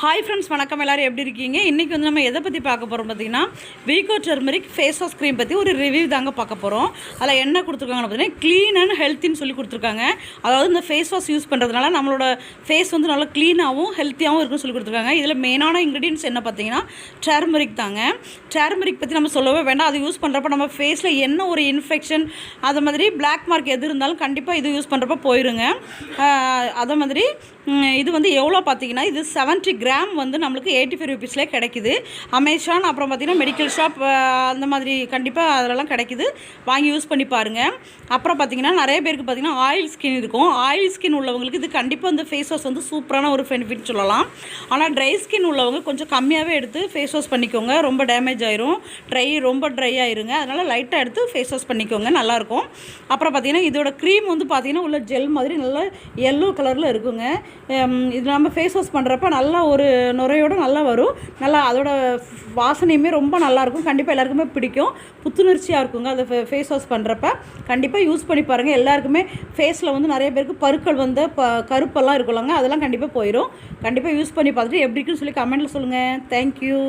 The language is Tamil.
ஹாய் ஃப்ரெண்ட்ஸ் வணக்கம். எல்லாரும் எப்படி இருக்கீங்க? இன்றைக்கி வந்து நம்ம எதை பற்றி பார்க்க போகிறோம் பார்த்தீங்கன்னா Vicco turmeric face wash cream பற்றி ஒரு ரிவ்யூ தாங்க பார்க்க போகிறோம் அதில் என்ன கொடுத்துருக்காங்கன்னு பார்த்தீங்கன்னா க்ளீன் அண்ட் ஹெல்த்தின்னு சொல்லி கொடுத்துருக்காங்க. அதாவது இந்த ஃபேஸ் வாஷ் யூஸ் பண்ணுறதுனால நம்மளோட ஃபேஸ் வந்து நல்லா க்ளீனாகவும் ஹெல்த்தியாகவும் இருக்குன்னு சொல்லி கொடுத்துருக்காங்க. இதில் மெயினான இன்க்ரீடியன்ஸ் என்ன பார்த்தீங்கன்னா டர்மரிக் தாங்க. டர்மரிக் பற்றி நம்ம சொல்லவே வேண்டாம். அது யூஸ் பண்ணுறப்ப நம்ம ஃபேஸில் என்ன ஒரு இன்ஃபெக்ஷன் அது மாதிரி பிளாக் மார்க் எது இருந்தாலும் கண்டிப்பாக இது யூஸ் பண்ணுறப்ப போயிருங்க. அதை அதே மாதிரி இது வந்து எவ்வளோ பார்த்தீங்கன்னா இது 70 கிராம் வந்து நம்மளுக்கு எயிட்டி ஃபைவ் ருபீஸ்லேயே கிடைக்குது. அமேசான் அப்புறம் பார்த்தீங்கன்னா மெடிக்கல் ஷாப் அந்த மாதிரி கண்டிப்பாக அதிலலாம் கிடைக்குது. வாங்கி யூஸ் பண்ணி பாருங்கள் அப்புறம் பார்த்தீங்கன்னா நிறைய பேருக்கு பார்த்தீங்கன்னா ஆயில் ஸ்கின் இருக்கும். ஆயில் ஸ்கின் உள்ளவங்களுக்கு இது கண்டிப்பாக இந்த ஃபேஸ் வாஷ் வந்து சூப்பரான ஒரு பெனிஃபிட் சொல்லலாம். ஆனால் ட்ரை ஸ்கின் உள்ளவங்க கொஞ்சம் கம்மியாகவே எடுத்து ஃபேஸ் வாஷ் பண்ணிக்கோங்க. ரொம்ப டேமேஜ் ஆயிரும். ட்ரை ரொம்ப ட்ரை ஆயிருங்க. அதனால் லைட்டாக எடுத்து ஃபேஸ் வாஷ் பண்ணிக்கோங்க. நல்லாயிருக்கும். அப்புறம் பார்த்தீங்கன்னா இதோட க்ரீம் வந்து பார்த்தீங்கன்னா உள்ள ஜெல் மாதிரி நல்லா எல்லோ கலரில் இருக்குங்க. இது நம்ம ஃபேஸ் வாஷ் பண்ணுறப்ப நல்லா ஒரு நுரையோடு நல்லா வரும். நல்லா அதோட வாசனையுமே ரொம்ப நல்லாயிருக்கும் கண்டிப்பாக எல்லாருக்குமே பிடிக்கும். புத்துணர்ச்சியாக இருக்குங்க அதை ஃபேஸ் வாஷ் பண்ணுறப்ப கண்டிப்பாக யூஸ் பண்ணி பாருங்கள் எல்லாருக்குமே ஃபேஸில் வந்து நிறைய பேருக்கு பருக்கள் வந்து ப கருப்பெல்லாம் இருக்குல்லங்க. அதெல்லாம் கண்டிப்பாக போயிடும் கண்டிப்பாக யூஸ் பண்ணி பார்த்துட்டு எப்படி இருக்குன்னு சொல்லி கமெண்ட்டில் சொல்லுங்கள் தேங்க்யூ